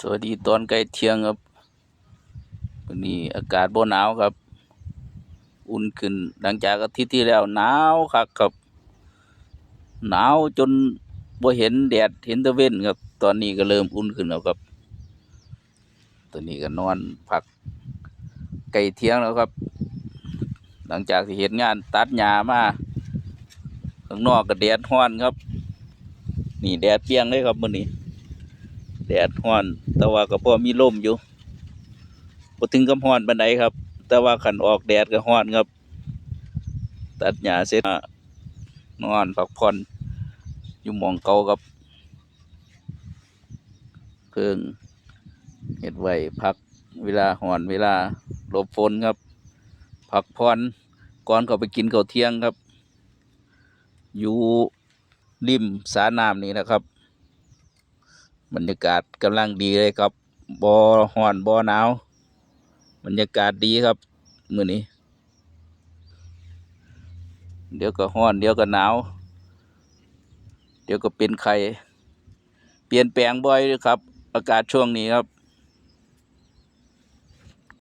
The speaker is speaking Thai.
สวัสดีตอนใกล้เที่ยงครับวันนี้อากาศบ่หนาวครับ อุ่นขึ้นหลังจากอาทิตย์ที่แล้วหนาวคักครับ หนาวจนบ่เห็นแดดเห็นตะเว้นครับ ตอนนี้ก็เริ่มอุ่นขึ้นแล้วครับ ตอนนี้ก็นอนพักใกล้เที่ยงแล้วครับ หลังจากที่เห็นงานตัดหญ้ามาข้างนอกก็แดดร้อนครับ นี่แดดเปียงเลยครับมื้อนี้ แดดร้อน แต่ว่าก็พอมีลมอยู่บ่ถึงกับร้อนปานใดครับ แต่ว่าคันออกแดดก็ร้อนครับ ตัดหญ้าเสร็จนอนพักผ่อนอยู่หมองเก่าครับเพิ่งเฮ็ดไว้พักเวลาร้อนเวลาหลบฝนครับ พักผ่อนก่อนเขาไปกินข้าวเที่ยงครับ อยู่ริมสาน้ำนี่นะครับ บรรยากาศกำลังดีเลยครับบอห่อนบอหนาวบรรยากาศดีครับมื้อนี้ เดี๋ยวก็ห่อน เดี๋ยวก็หนาว เดี๋ยวก็เป็นไข่เปลี่ยนแปลงบ่อยเลยครับ อากาศช่วงนี้ครับ